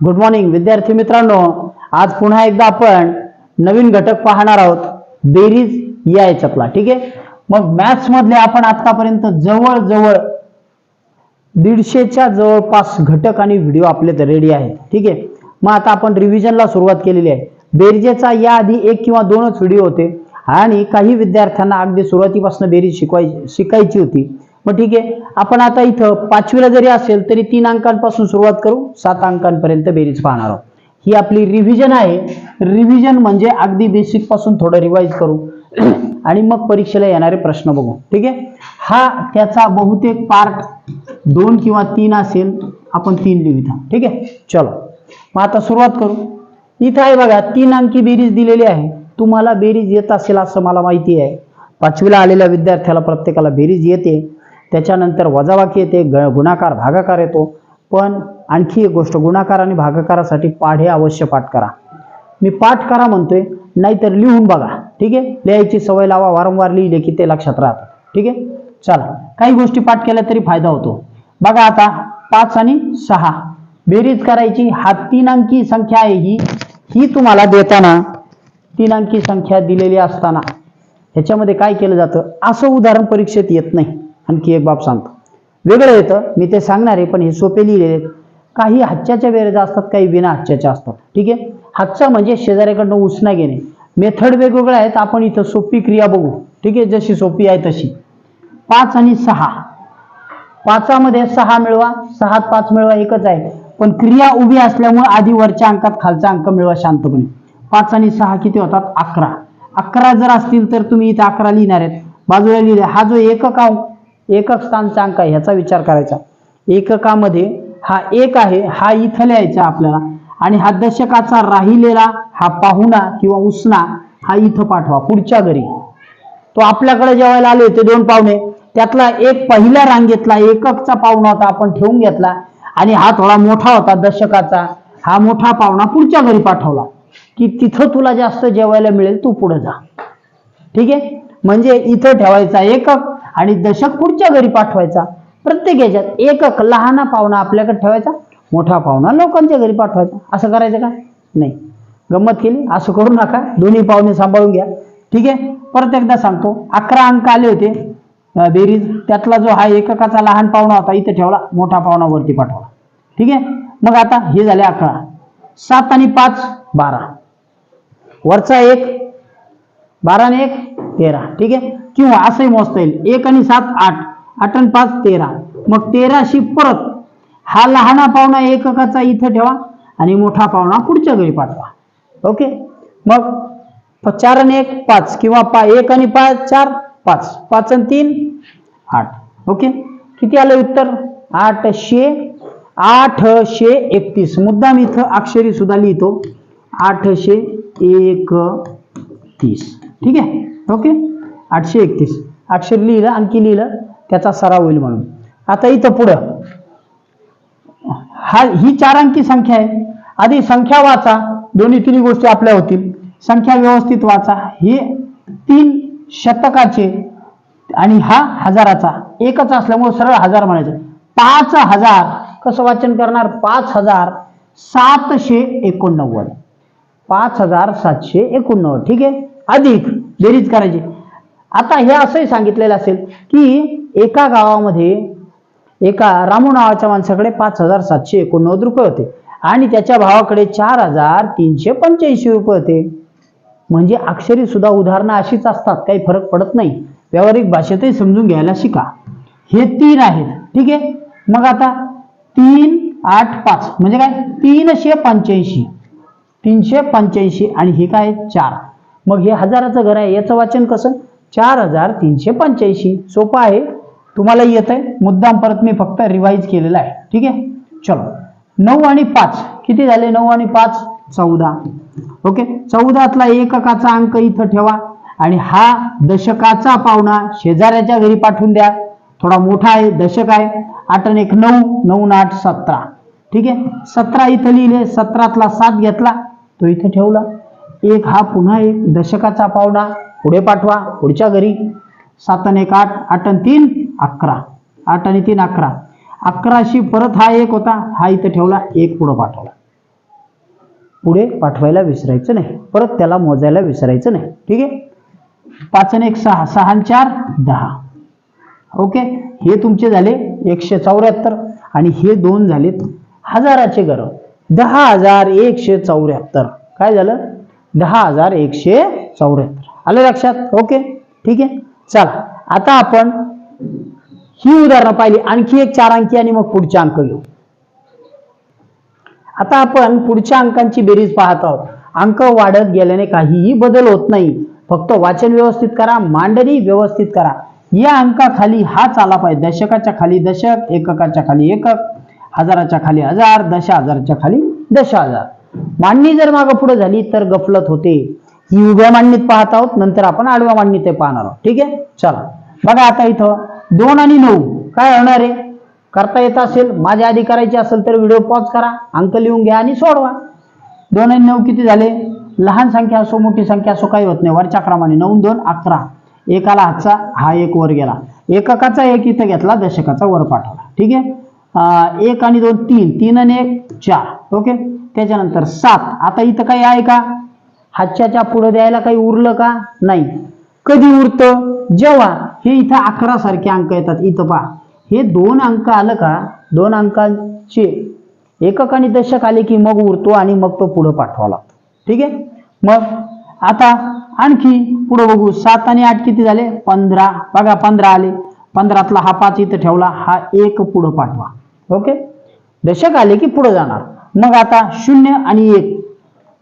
Good morning विद्यार्थी मित्रांनो. आज पुन्हा एकदा आपण नवीन घटक पाहणार आहोत. बेरीज या याच्यातला ठीक आहे? मग मॅथ्स मधले आपण आतापर्यंत जवळजवळ दीडशेच्या जवळपास घटक आणि व्हिडिओ आपले रेडी आहेत ठीक आहे? मग आता आपण रिव्हिजनला सुरुवात केलेली आहे. बेरीजेचा याआधी एक किंवा दोनच व्हिडिओ होते. आणि काही विद्यार्थ्यांना अगदी सुरुवातीपासून बेरीज शिकवाय शिकायची होती. मग ठीक आहे. आपण आता इथं पाचवीला जरी असेल तरी तीन अंकांपासून सुरुवात करू. सात अंकांपर्यंत बेरीज पाहणार आहोत. ही आपली रिव्हिजन आहे. रिव्हिजन म्हणजे अगदी बेसिकपासून थोडं रिवाईज करू. आणि मग परीक्षेला येणारे प्रश्न बघू. ठीक आहे? हा त्याचा बहुतेक पार्ट दोन किंवा तीन असेल. आपण तीन लिहू इथं. ठीक आहे? चलो. मग आता सुरुवात करू. इथं आहे बघा तीन अंकी बेरीज दिलेली आहे. तुम्हाला बेरीज येत असेल असं मला माहिती आहे. पाचवीला आलेल्या विद्यार्थ्याला प्रत्येकाला बेरीज येते. त्याच्यानंतर वजाबाकी येते ग गुणाकार भागाकार येतो. पण आणखी एक गोष्ट गुणाकार आणि भागाकारासाठी पाढे अवश्य पाठ करा. मी पाठ करा म्हणतोय नाहीतर लिहून बघा. ठीक आहे? लिहायची सवय लावा वारंवार लिहिले की ते लक्षात राहतं. ठीक आहे? चला. काही गोष्टी पाठ केल्या तरी फायदा होतो. बघा आता पाच आणि सहा. बेरीज करायची हा तीन अंकी संख्या आहे ही. ही तुम्हाला देताना तीन अंकी संख्या दिलेली असताना. ह्याच्यामध्ये काय केलं जातं? असं उदाहरण परीक्षेत येत नाही. आणखी एक बाब सांगतो. वेगळं येतं. मी ते सांगणार आहे पण हे सोपे लिहिलेले आहेत. काही हातच्याच्या बेरजा असतात काही विना हातच्याच्या असतात. ठीक आहे? हातचा म्हणजे शेजाऱ्याकडनं उसना घेणे. मेथड वेगवेगळ्या आहेत. आपण इथं सोपी क्रिया बघू. ठीक आहे? जशी सोपी आहे तशी. पाच आणि सहा. पाचामध्ये सहा मिळवा. सहा पाच मिळवा एकच आहे. पण क्रिया उभी असल्यामुळे आधी वरच्या अंकात खालचा अंक मिळवा शांतपणे. पाच आणि सहा किती होतात? अकरा. अकरा जर असतील तर तुम्ही इथे अकरा लिहिणार आहेत. बाजूला लिहिले. हा जो एकक एकक स्थान अंक आहे ह्याचा विचार करायचा. एककामध्ये हा एक आहे हा इथं लिहायचा आपल्याला. आणि हा दशकाचा राहिलेला हा पाहुणा किंवा उसना हा इथं पाठवा पुढच्या घरी. तो आपल्याकडे जेवायला आले होते दोन पाहुणे. त्यातला एक पहिल्या रांगेतला एककचा पाहुणा होता आपण ठेवून घेतला. आणि हा थोडा मोठा होता दशकाचा. हा मोठा पाहुणा पुढच्या घरी पाठवला. की तिथं तुला जास्त जेवायला मिळेल तू पुढे जा. ठीक आहे? म्हणजे इथं ठेवायचा एकक आणि दशक पुढच्या घरी पाठवायचा. प्रत्येक याच्यात एकक लहाना पाहुणा आपल्याकडे ठेवायचा मोठा पाहुणा लोकांच्या घरी पाठवायचा. असं करायचं का? नाही. गंमत केली? असं करू नका. दोन्ही पाहुणे सांभाळून घ्या. ठीक आहे? परत एकदा सांगतो. अकरा अंक आले होते. बेरीज. त्यातला जो हा एककाचा लहान पाहुणा होता इथे ठेवला. मोठा पाहुणा वरती पाठवला. ठीक आहे? मग आता हे झाले अकरा. सात आणि पाच बारा. वरचा एक बारा आणि एक तेरा. ठीक आहे? किंवा असंही मोजता येईल. एक आणि सात आठ. आठ आणि पाच तेरा. मग तेराशी परत. हा लहाना पाहुणा एककाचा इथं ठेवा आणि मोठा पाहुणा पुढच्या घरी पाठवा. ओके? मग चार आणि एक पाच. किंवा पा एक आणि पाच चार पाच. पाच आणि तीन आठ. ओके? किती आलं उत्तर? आठशे आठशे एकतीस. मुद्दाम इथं अक्षरी सुद्धा लिहितो. आठशे एकतीस. ठीक आहे? ओके? आठशे एकतीस. आठशे लिहिलं आणखी लिहिलं त्याचा सराव होईल म्हणून. आता इथं पुढं. हा ही चार अंकी संख्या आहे. आधी संख्या वाचा दोन्ही तिन्ही गोष्टी आपल्या होतील. संख्या व्यवस्थित वाचा. हे तीन शतकाचे आणि हा हजाराचा. एकच असल्यामुळे सरळ हजार म्हणायचं. पाच हजार. कसं वाचन करणार? पाच हजार सातशे एकोणनव्वद. पाच हजार सातशे एकोणनव्वद. ठीक आहे? अधिक. बेरीज करायची. आता हे असंही सांगितलेलं असेल की एका गावामध्ये एका रामू नावाच्या माणसाकडे पाच हजार सातशे एकोणनव्वद रुपये होते. आणि त्याच्या भावाकडे चार हजार तीनशे पंच्याऐंशी रुपये होते. म्हणजे अक्षरी सुद्धा उदाहरणं अशीच असतात काही फरक पडत नाही. व्यावहारिक भाषेतही समजून घ्यायला शिका. हे तीन आहेत. ठीक आहे? मग आता तीन आठ पाच. म्हणजे काय? तीनशे पंच्याऐंशी. तीनशे पंच्याऐंशी आणि हे काय? चार. मग हे हजाराचं घर आहे याचं वाचन कसं? चार हजार तीनशे पंच्याऐंशी. सोपं आहे. तुम्हाला येत आहे. मुद्दाम परत मी फक्त रिवाईज केलेला आहे. ठीक आहे? चलो. नऊ आणि पाच. किती झाले? नऊ आणि पाच? चौदा. ओके? चौदातला एककाचा अंक इथं ठेवा. आणि हा दशकाचा पाहुणा शेजाऱ्याच्या घरी पाठवून द्या. थोडा मोठा आहे दशक आहे. आठ आणि एक नऊ नऊ आठ सतरा. ठीक आहे? सतरा इथं लिहिले. सतरातला सात घेतला. तो इथं ठेवला. एक हा पुन्हा एक दशकाचा पाहुणा. पुढे पाठवा पुढच्या घरी. सात आणि एक आठ आठ आणि तीन अकरा. आठ आणि तीन अकरा. अकराशी परत हा एक होता. हा इथं ठेवला एक पुढं पाठवला. पुढे पाठवायला विसरायचं नाही. परत त्याला मोजायला विसरायचं नाही. ठीक आहे? पाच आणि एक सहा. सहा आणि चार दहा. ओके? हे तुमचे झाले एकशे चौऱ्याहत्तर. आणि हे दोन झालेत हजाराचे घर. दहा हजार एकशे चौऱ्याहत्तर. काय झालं? दहा हजार एकशे चौऱ्याहत्तर. आलं लक्षात? ओके. ठीक आहे? चला. आता आपण ही उदाहरणं पाहिली. आणखी एक चार अंकी आणि मग पुढचे अंक घेऊ. आता आपण पुढच्या अंकांची बेरीज पाहत आहोत. अंक वाढत गेल्याने काहीही बदल होत नाही. फक्त वाचन व्यवस्थित करा मांडणी व्यवस्थित करा. या अंकाखाली हाच आला पाहिजे. दशकाच्या खाली दशक एककाच्या खाली एकक हजाराच्या खाली हजार दश हजाराच्या खाली दश हजार मांडणी जर मागं पुढे झाली तर गफलत होते. ही उभ्या मांडणीत पाहत आहोत नंतर आपण आडव्या मांडणीत ते पाहणार आहोत. ठीक आहे? चला. बघा आता इथं दोन आणि नऊ काय होणार आहे? करता येत असेल माझ्या आधी करायची असेल तर व्हिडिओ पॉज करा अंक लिहून घ्या आणि सोडवा. दोन आणि नऊ किती झाले? लहान संख्या असो मोठी संख्या असो काही होत नाही. वरच्या क्रमाने नऊ दोन अकरा. एकाला हातचा हा एक वर गेला. एककाचा एक इथं घेतला दशकाचा वर पाठवला. ठीक आहे? एक आणि दोन तीन. तीन आणि एक चार. ओके? त्याच्यानंतर सात. आता इथं काही आहे का? हातच्याच्या पुढे द्यायला काही उरलं का? नाही. कधी उरतं? जेव्हा. हे इथं अकरा सारखे अंक येतात. इथं पहा. हे दोन अंक आलं का? दोन अंकांचे एकक आणि दशक आले की मग उरतो आणि मग तो पुढं पाठवा लागतो. ठीक आहे? मग आता आणखी पुढं बघू. सात आणि आठ किती झाले? पंधरा. बघा पंधरा आले. पंधरातला हा पाच इथं ठेवला. हा एक पुढं पाठवा. ओके? दशक आले की पुढं जाणार. मग आता शून्य आणि एक.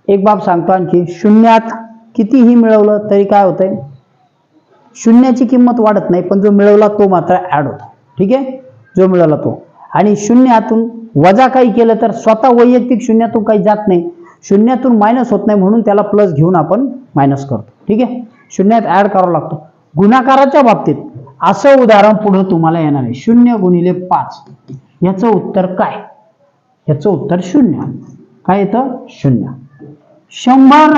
एक बाब सांगतो आणखी. शून्यात कितीही मिळवलं तरी काय होतंय? शून्याची किंमत वाढत नाही पण जो मिळवला तो मात्र ऍड होतो. ठीक आहे? जो मिळवला तो. आणि शून्यातून वजा काही केलं तर स्वतः वैयक्तिक शून्यातून काही जात नाही. शून्यातून मायनस होत नाही म्हणून त्याला प्लस घेऊन आपण मायनस करतो. ठीक आहे? शून्यात ऍड करावा लागतो. गुणाकाराच्या बाबतीत असं उदाहरण पुढं तुम्हाला येणार आहे. शून्य गुणिले पाच. याचं उत्तर काय? याचं उत्तर शून्य. काय येतं? शून्य. शंभर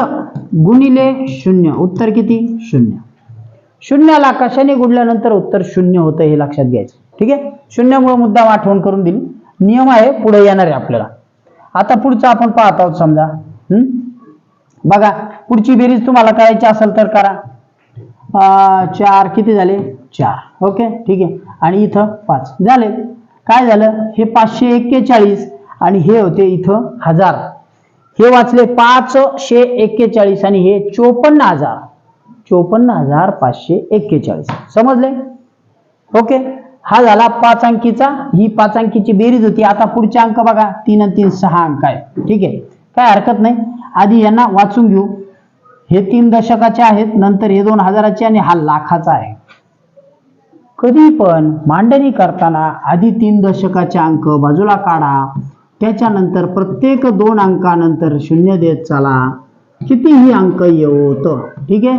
गुणिले शून्य. उत्तर किती? शून्य. शून्याला कशाने गुडल्यानंतर उत्तर शून्य होतं हे लक्षात घ्यायचं. ठीक आहे? शून्यामुळे मुद्दाम आठवण करून दिली. नियम आहे पुढे येणार आहे आपल्याला. आता पुढचं आपण पाहत आहोत समजा. हम्म? बघा पुढची बेरीज तुम्हाला करायची असेल तर करा. चार किती झाले? चार. ओके? ठीक आहे. आणि इथं पाच. झाले. काय झालं? हे पाचशे एक्केचाळीस आणि हे होते इथं हजार. हे वाचले पाचशे एक्केचाळीस आणि हे चोपन्न हजार. चोपन्न हजार पाचशे एक्केचाळीस. समजले? ओके? हा झाला पाच अंकीचा. ही पाच अंकीची बेरीज होती. आता पुढचे अंक बघा. तीन आणि तीन सहा अंक आहे ठीक आहे? काय हरकत नाही. आधी यांना वाचून घेऊ. हे तीन दशकाचे आहेत. नंतर हे दोन हजाराचे आणि हा लाखाचा आहे. कधी पण मांडणी करताना आधी तीन दशकाचे अंक बाजूला काढा. त्याच्यानंतर प्रत्येक दोन अंकानंतर शून्य देत चला. कितीही अंक येऊत ठीक आहे?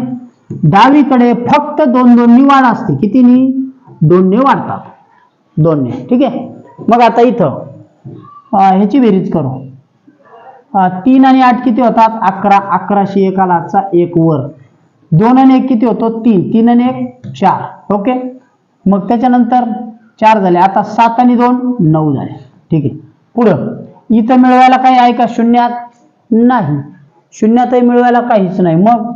डावीकडे फक्त दोन दोननी वाढ असते. कितीनी? दोनने वाढतात. दोनने. ठीक आहे? मग आता इथं ह्याची बेरीज करू. तीन आणि आठ किती होतात? अकरा. अकराशे एकालाचा आजचा एक वर. दोन आणि एक किती होतो? तीन. तीन आणि एक चार. ओके? मग त्याच्यानंतर चार झाले. आता सात आणि दोन नऊ झाले. ठीक आहे? पुढं. इथं मिळवायला काही आहे का? शून्यात नाही. शून्यातही मिळवायला काहीच नाही. मग?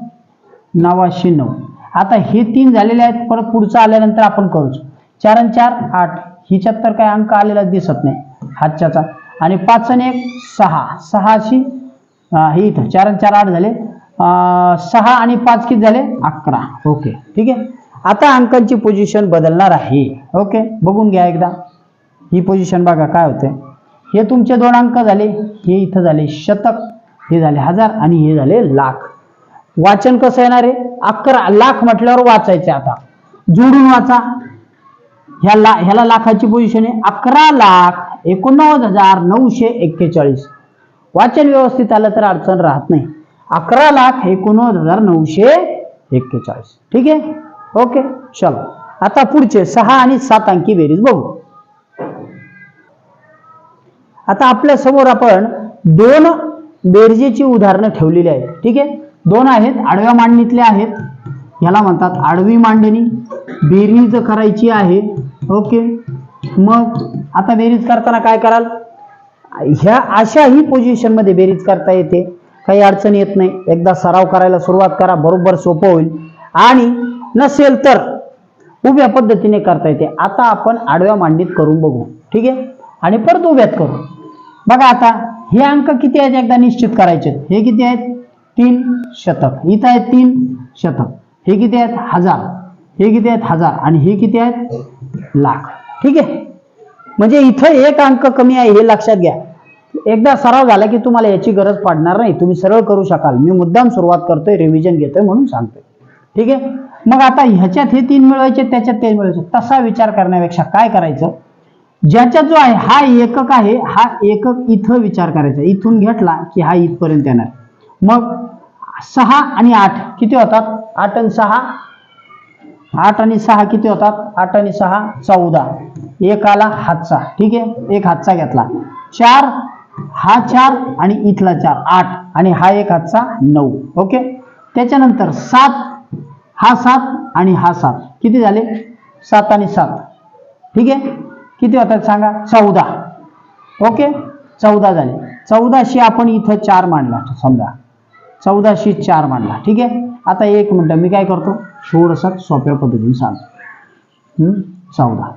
नवाशे नऊ आता हे तीन झालेले आहेत. परत पुढचं आल्यानंतर आपण करूच. चार आणि चार आठ. हिच्यात तर काही अंक आलेला दिसत नाही. हातच्याचा. आणि पाच आणि एक सहा. सहाशी हे इथं. चार आणि चार आठ झाले. सहा आणि पाच किती झाले? अकरा. ओके. ठीक आहे? आता अंकांची पोझिशन बदलणार आहे. ओके? बघून घ्या एकदा. ही पोझिशन बघा काय होते हे तुमचे दोन अंक झाले हे इथं झाले शतक हे झाले हजार आणि हे झाले लाख. वाचन कसं येणार आहे? अकरा लाख म्हटल्यावर वाचायचे आता. जोडून वाचा. ह्या ला ह्याला लाखाची पोझिशन आहे. अकरा लाख एकोणनव्वद हजार नऊशे एक्केचाळीस. वाचन व्यवस्थित आलं तर अडचण राहत नाही. अकरा लाख एकोणनव्वद हजार नऊशे एक्केचाळीस. ठीक आहे? ओके चलो. आता पुढचे सहा आणि सात अंकी बेरीज बघू. आता आपल्यासमोर आपण दोन बेरजेची उदाहरणं ठेवलेली आहेत. ठीक आहे? दोन आहेत आडव्या मांडणीतले आहेत. याला म्हणतात आडवी मांडणी. बेरीज करायची आहे. ओके. मग आता बेरीज करताना काय कराल? ह्या अशाही पोझिशनमध्ये बेरीज करता येते. काही अडचण येत नाही. एकदा सराव करायला सुरुवात करा. बरोबर सोपं होईल. आणि नसेल तर उभ्या पद्धतीने करता येते. आता आपण आडव्या मांडीत करून बघू. ठीक आहे? आणि परत उभ्यात करू. बघा आता हे अंक किती आहेत एकदा निश्चित करायचे? हे किती आहेत? तीन शतक. इथं आहेत तीन शतक. हे किती आहेत? हजार. हे किती आहेत? हजार. आणि हे किती आहेत? लाख. ठीक आहे? म्हणजे इथं एक अंक कमी आहे हे लक्षात घ्या. एकदा सराव झाला की तुम्हाला याची गरज पडणार नाही. तुम्ही सरळ करू शकाल. मी मुद्दाम सुरुवात करतोय रिव्हिजन घेतोय म्हणून सांगतोय. ठीक आहे? मग आता ह्याच्यात हे तीन मिळवायचे त्याच्यात ते मिळवायचे. तसा विचार करण्यापेक्षा काय करायचं? ज्याच्या जो आहे हा एकक आहे हा एकक इथं विचार करायचा. इथून घेतला की हा इथपर्यंत येणार. मग सहा आणि आठ किती होतात? आठ आणि सहा. आठ आणि सहा किती होतात? आठ आणि सहा चौदा. एक आला हातचा. ठीक आहे? एक हातचा घेतला. चार हा चार आणि इथला चार. आठ आणि हा एक हातचा नऊ. ओके? त्याच्यानंतर सात हा सात आणि हा सात. किती झाले? सात आणि सात. ठीक आहे? किती होतात सांगा? चौदा. ओके? चौदा झाले. चौदाशे आपण इथं चार मांडला समजा. चौदाशे चार मांडला. ठीक आहे? आता एक मिनटं मी काय करतो? थोडंसं सोप्या पद्धतीने सांगतो. हम्म, चौदा.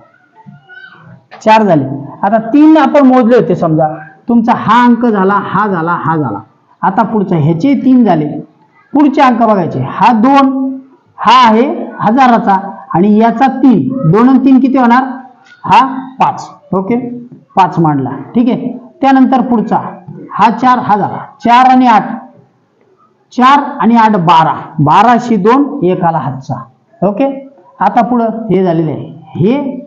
चार झाले. आता तीन आपण मोजले होते समजा. तुमचा हा अंक झाला हा झाला हा झाला. आता पुढचा ह्याचे तीन झाले. पुढचे अंक बघायचे. हा दोन हा आहे हजाराचा आणि याचा तीन. दोन आणि तीन किती होणार? हा पाच. ओके? पाच मांडला. ठीक आहे? त्यानंतर पुढचा. हा चार हा झाला. चार आणि आठ. चार आणि आठ बारा. बाराशे दोन एक आला हातचा. ओके? आता पुढं हे झालेले आहे. हे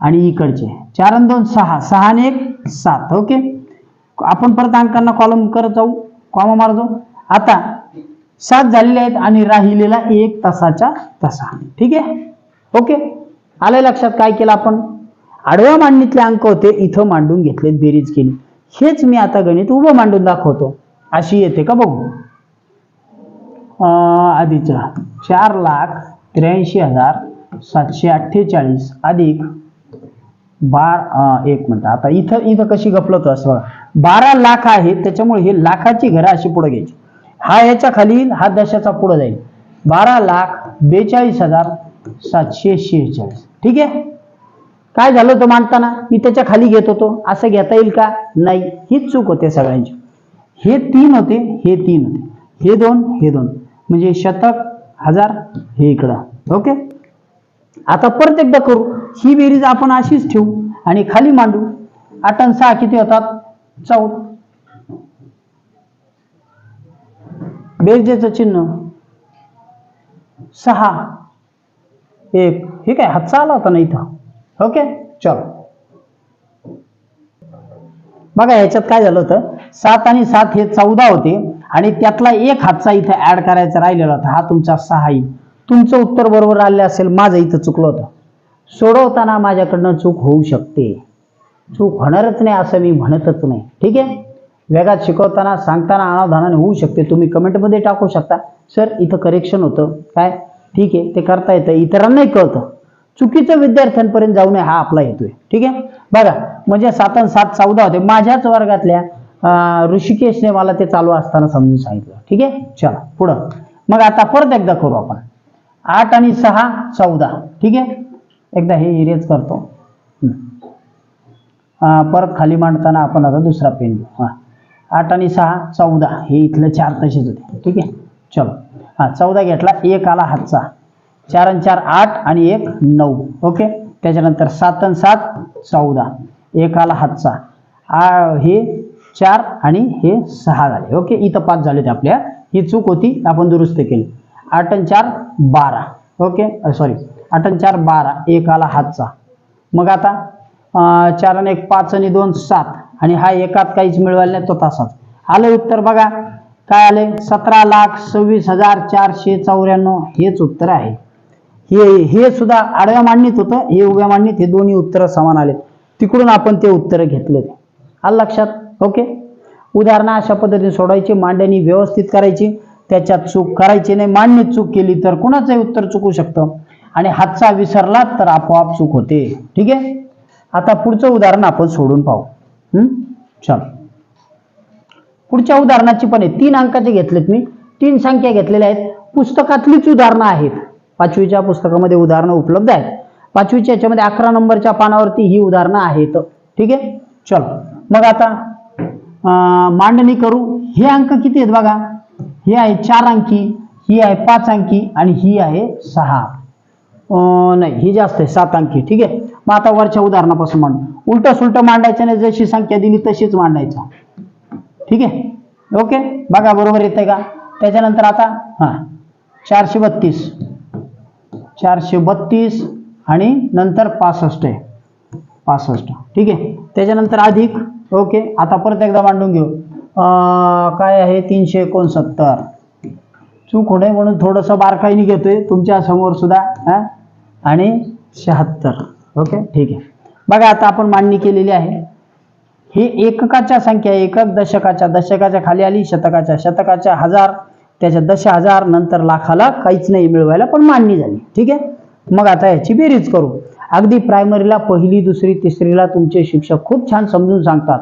आणि इकडचे. चार आणि दोन सहा. सहा आणि एक सात. ओके? आपण परत अंकांना कॉलम करत जाऊ. कॉमा जाऊ. आता सात झालेले आहेत आणि राहिलेला एक तासाच्या तसा. ठीक आहे? ओके? आलं लक्षात काय केलं आपण? आडव्या मांडणीतले अंक होते इथं मांडून घेतले बेरीज केली. हेच मी आता गणित उभं मांडून दाखवतो. अशी येते का बघू? आधीच्या. चार लाख त्र्याऐंशी हजार सातशे अठ्ठेचाळीस अधिक बार एक मिनिट. आता इथं इथं कशी गपलत असं बघा. बारा लाख आहे त्याच्यामुळे हे लाखाची घरं अशी पुढे घ्यायची. हा याच्या खाली येईल हा दशाचा पुढे जाईल. बारा लाख बेचाळीस हजार सातशे शेहेचाळीस. ठीक आहे? काय झालं तो मांडताना? मी त्याच्याखाली घेत होतो. असं घेता येईल का? नाही. हीच चूक होते सगळ्यांची. हे तीन होते हे तीन होते. हे दोन हे दोन. म्हणजे शतक हजार हे इकडं. ओके? आता परत एकदा करू. ही बेरीज आपण अशीच ठेवू आणि खाली मांडू. आठ आणि सहा किती होतात? चौद. बेरजेचं चिन्ह. सहा. एक. हे काय हातचा आला होता ना इथं? ओके चलो. बघा याच्यात काय झालं होतं? सात आणि सात हे चौदा होते आणि त्यातला एक हातचा इथं ऍड करायचा राहिलेला होता. हा तुमचा सहा येईल तुमचं उत्तर बरोबर आले असेल माझं इथं चुकलं होतं. सोडवताना माझ्याकडनं चूक होऊ शकते. चूक होणारच नाही असं मी म्हणतच नाही. ठीक आहे? वेगात शिकवताना सांगताना अनावधानाने होऊ शकते. तुम्ही कमेंटमध्ये टाकू शकता. सर इथं करेक्शन होतं. काय? ठीक आहे ते करता येतं. इतरांनाही कळतं. चुकीचं विद्यार्थ्यांपर्यंत जाऊ नये हा आपला येतोय ठीक आहे? बघा म्हणजे सात आणि सात चौदा होते. माझ्याच वर्गातल्या ऋषिकेशने मला ते चालू असताना समजून सांगितलं. ठीक आहे? चला पुढं. मग आता परत एकदा करू आपण. आठ आणि सहा चौदा. ठीक आहे? एकदा हे इरेज करतो. परत खाली मांडताना आपण आता दुसरा पेन घेऊ. हां. आठ आणि सहा चौदा. हे इथलं चार तसेच होते. ठीक आहे? चलो. हां चौदा घेतला. एक आला हातचा. चार आणि चार आठ आणि एक नऊ. ओके? त्याच्यानंतर सात आणि सात चौदा. एक आला हातचा. आ हे चार आणि हे सहा झाले. ओके? इथं पाच झाले होते आपल्या. ही चूक होती आपण दुरुस्त केली. आठ आणि चार बारा. ओके? सॉरी आठ आणि चार बारा. एक आला हातचा. मग आता चार आणि एक पाच आणि दोन सात. आणि हा एकात काहीच मिळवायला नाही तो तासाच आलं उत्तर बघा. काय आले सतरा लाख सव्वीस हजार चारशे चौऱ्याण्णव. हेच उत्तर आहे. हे हे सुद्धा आडव्या मांडणीत होतं हे उभ्या मांडणीत हे दोन्ही उत्तरं समान आले तिकडून आपण ते उत्तरं घेतले होते आलं लक्षात? ओके. उदाहरणं अशा पद्धतीने सोडायची मांडणी व्यवस्थित करायची. त्याच्यात चूक करायची नाही. मांडणीत चूक केली तर कुणाचंही उत्तर चुकू शकतं. आणि हातचा विसरला तर आपोआप चूक होते. ठीक आहे? आता पुढचं उदाहरण आपण सोडून पाहू. हम्म? चल. पुढच्या उदाहरणाची पण आहे. तीन अंकाचे घेतलेत मी. तीन संख्या घेतलेल्या आहेत. पुस्तकातलीच उदाहरणं आहेत. पाचवीच्या पुस्तकामध्ये उदाहरणं उपलब्ध आहेत. पाचवीच्या याच्यामध्ये अकरा नंबरच्या पानावरती ही उदाहरणं आहेत. ठीक आहे? चलो. मग आता मांडणी करू. हे अंक किती आहेत बघा? हे आहे चार अंकी ही आहे पाच अंकी आणि ही आहे सहा. नाही ही जास्त आहे सात अंकी. ठीक आहे? मग आता वरच्या उदाहरणापासून मांड. उलट सुलट मांडायचं नाही जशी संख्या दिली तशीच मांडायचा. ठीक आहे? ओके? बघा बरोबर येतंय का? त्याच्यानंतर आता हां चारशे बत्तीस. चारशे बत्तीस आणि नंतर पासष्ट आहे. पासष्ट. ठीक आहे? त्याच्यानंतर अधिक. ओके. आता परत एकदा मांडून घेऊ. काय आहे? तीनशे एकोणसत्तर. चूक होणे म्हणून थोडंसं बारकाईने घेतोय. तुमच्यासमोर सुद्धा आणि शहात्तर. ओके? ठीक आहे. बघा आता आपण मांडणी केलेली आहे. ही एककाच्या संख्या एकक दशकाच्या. दशकाच्या खाली आली शतकाच्या. शतकाच्या हजार. त्याच्या दश हजार नंतर लाखाला काहीच नाही मिळवायला पण मान्य झाली. ठीक आहे? मग आता याची बेरीज करू. अगदी प्रायमरीला पहिली दुसरी तिसरीला तुमचे शिक्षक खूप छान समजून सांगतात.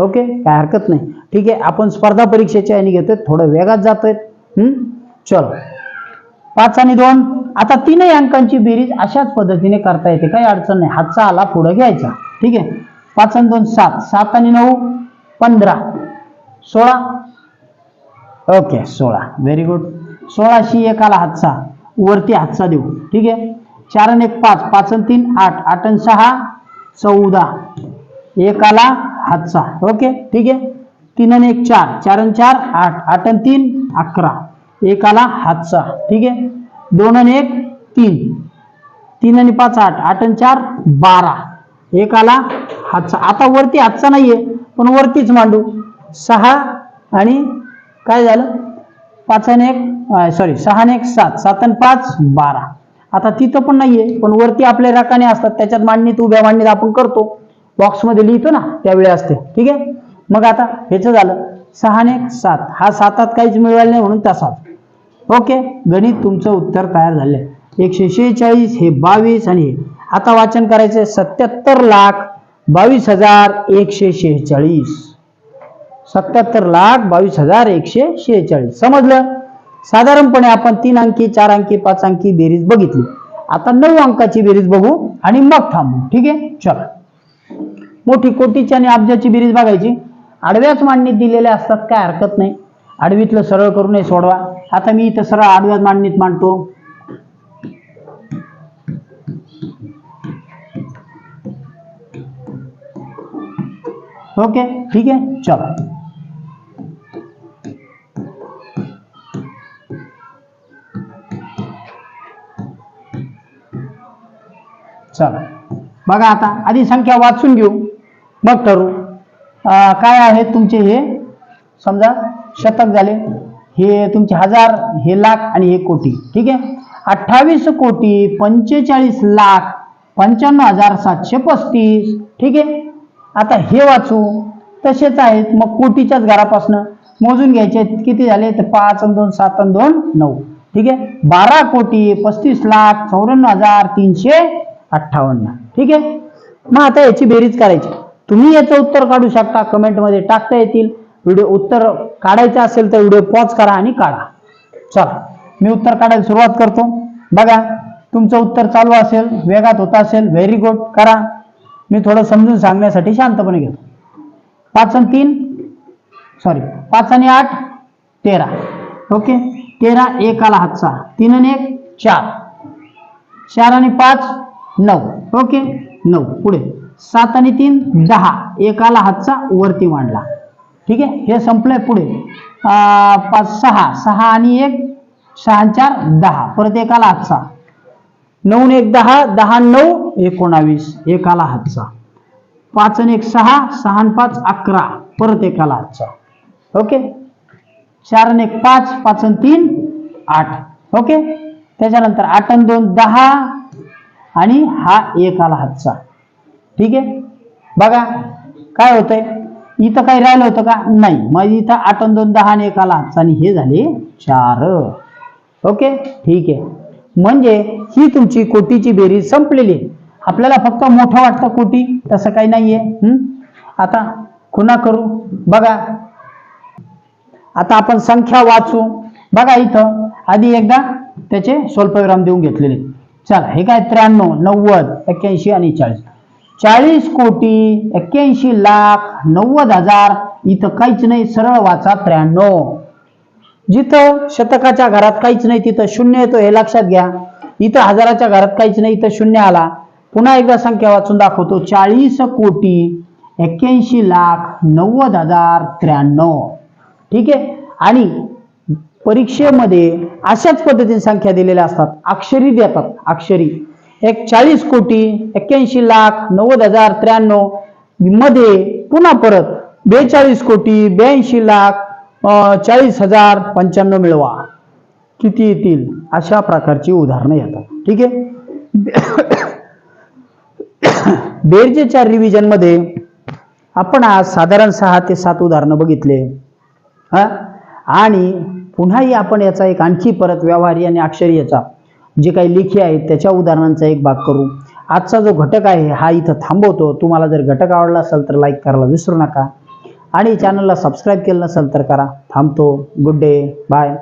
ओके? काय हरकत नाही. ठीक आहे? आपण स्पर्धा परीक्षेच्या याने घेतोय. थोडं वेगात जातोय. हम्म चलो. पाच आणि दोन. आता तीनही अंकांची बेरीज अशाच पद्धतीने करता येते. काही अडचण नाही. हातचा आला पुढं घ्यायचा. ठीक आहे? पाच आणि दोन सात. सात आणि नऊ पंधरा. सोळा. ओके सोळा. व्हेरी गुड सोळाशी एकाला हातसा हातचा वरती हातचा देऊ. ठीक आहे? चार आणि एक पाच. पाच आणि तीन आठ. आठ आणि सहा चौदा. एकाला हातसा हातचा. ओके? ठीक आहे? तीन आणि एक चार. चार आणि चार आठ. आठ आणि तीन अकरा. एकाला हातसा हातचा. ठीक आहे? दोन आणि एक तीन. तीन आणि पाच आठ. आठ आणि चार बारा. एकाला हातसा हातचा. आता वरती हातचा नाहीये पण वरतीच मांडू. सहा आणि काय झालं? पाच आणि एक सॉरी सहा आणि एक सात. सात आणि पाच बारा. आता तिथं पण नाहीये पण वरती आपले रकाने असतात त्याच्यात मांडणीत उभ्या मांडणीत आपण करतो. बॉक्समध्ये लिहितो ना त्यावेळी असते. ठीक आहे? मग आता ह्याचं झालं. सहाने एक सात. हा सातात काहीच मिळवायला नाही म्हणून तसाच. ओके? गणित तुमचं उत्तर तयार झालंय. एकशे शेहेचाळीस हे बावीस आणि आता वाचन करायचं सत्याहत्तर लाख बावीस हजार एकशे शेहेचाळीस. सत्याहत्तर लाख बावीस हजार एकशे शेहेचाळीस. समजलं? साधारणपणे आपण तीन अंकी चार अंकी पाच अंकी बेरीज बघितली. आता नऊ अंकाची बेरीज बघू आणि मग थांबू. ठीक आहे? चला. मोठी कोटीची आणि अब्जाची बेरीज बघायची. आडव्याच मांडणीत दिलेल्या असतात काय हरकत नाही. आडवीतलं सरळ करूनही सोडवा. आता मी इथं सरळ आडव्याच मांडणीत मांडतो. ओके? ठीक आहे? चला. चला. बघा आता आधी संख्या वाचून घेऊ. मग ठरू काय आहे तुमचे हे? समजा शतक झाले. हे तुमचे हजार हे लाख आणि हे कोटी. ठीक आहे? अठ्ठावीस कोटी पंचेचाळीस लाख पंच्याण्णव हजार सातशे पस्तीस. ठीक आहे? आता हे वाचू. तसेच आहेत. मग कोटीच्याच घरापासनं मोजून घ्यायचे किती झाले? तर पाच आणि दोन सात आणि दोन नऊ. ठीक आहे? बारा कोटी पस्तीस लाख चौऱ्याण्णव हजार तीनशे अठ्ठावन्न. ठीक आहे? मग आता याची बेरीज करायची. तुम्ही याचं उत्तर काढू शकता. कमेंटमध्ये टाकता येतील. व्हिडिओ उत्तर काढायचं असेल तर व्हिडिओ पॉज करा आणि काढा. चला मी उत्तर काढायला सुरुवात करतो. बघा तुमचं उत्तर चालू असेल वेगात होत असेल व्हेरी गुड करा. मी थोडं समजून सांगण्यासाठी शांतपणे घेतो. पाच आणि तीन सॉरी पाच आणि आठ तेरा. ओके तेरा एक आला हातचा. तीन आणि एक चार. चार आणि पाच नऊ. ओके? नऊ. पुढे. सात आणि तीन दहा. एकाला हातचा वरती मांडला. ठीक आहे? हे संपलंय पुढे. पाच सहा. सहा आणि एक सहा चार दहा. परत एकाला हातचा. नऊ एक दहा. दहा नऊ एकोणावीस. एकाला हातचा. पाच आणि एक सहा. सहा आणि पाच अकरा. परत एकाला हातचा. ओके? चार आणि एक पाच. पाच आणि तीन आठ. ओके? त्याच्यानंतर आठ आणि दोन दहा. आणि हा एक आला हातचा. ठीक? आहे बघा काय होतंय? इथं काही राहिलं होतं का? नाही. मग इथं आठ दोन दहा आणि एक आला हातचा आणि हे झाले चार. ओके? ठीक. आहे म्हणजे ही तुमची कोटीची बेरीज संपलेली. आहे आपल्याला फक्त मोठं वाटतं कोटी. तसं काही नाहीये. हं? आता कुणा करू. बघा. आता आपण संख्या वाचू. बघा इथं. आधी एकदा त्याचे स्वल्पविराम देऊन घेतलेले. चला हे काय त्र्याण्णव नव्वद एक्क्याऐंशी आणि चाळीस. चाळीस कोटी एक्क्याऐंशी लाख नव्वद हजार इथं काहीच नाही सरळ वाचा त्र्याण्णव. जिथं शतकाच्या घरात काहीच नाही तिथं शून्य येतो हे लक्षात घ्या. इथं हजाराच्या घरात काहीच नाही इथं शून्य आला. पुन्हा एकदा संख्या वाचून दाखवतो चाळीस कोटी एक्क्याऐंशी लाख नव्वद हजार त्र्याण्णव. ठीक आहे? आणि परीक्षेमध्ये अशाच पद्धतीने संख्या दिलेल्या असतात. अक्षरी देतात. अक्षरी. एक चाळीस कोटी एक्क्याऐंशी लाख नव्वद हजार त्र्याण्णवमध्ये पुन्हा परत बेचाळीस कोटी ब्याऐंशी लाख चाळीस हजार पंच्याण्णव मिळवा. किती येतील? अशा प्रकारची उदाहरणं येतात. ठीक आहे? बेरजेच्या रिव्हिजनमध्ये आपण आज साधारण सहा ते सात उदाहरणं बघितले. हा? आणि पुन्हाही आपण याचा एक आणखी परत व्यवहारी आणि अक्षरी याचा जे काही लेखी आहेत त्याच्या उदाहरणांचा एक भाग करू. आजचा जो घटक आहे हा इथं थांबवतो. तुम्हाला जर घटक आवडला असेल तर लाईक करायला विसरू नका. आणि चॅनलला सबस्क्राईब केलं नसेल तर करा. थांबतो. Good day bye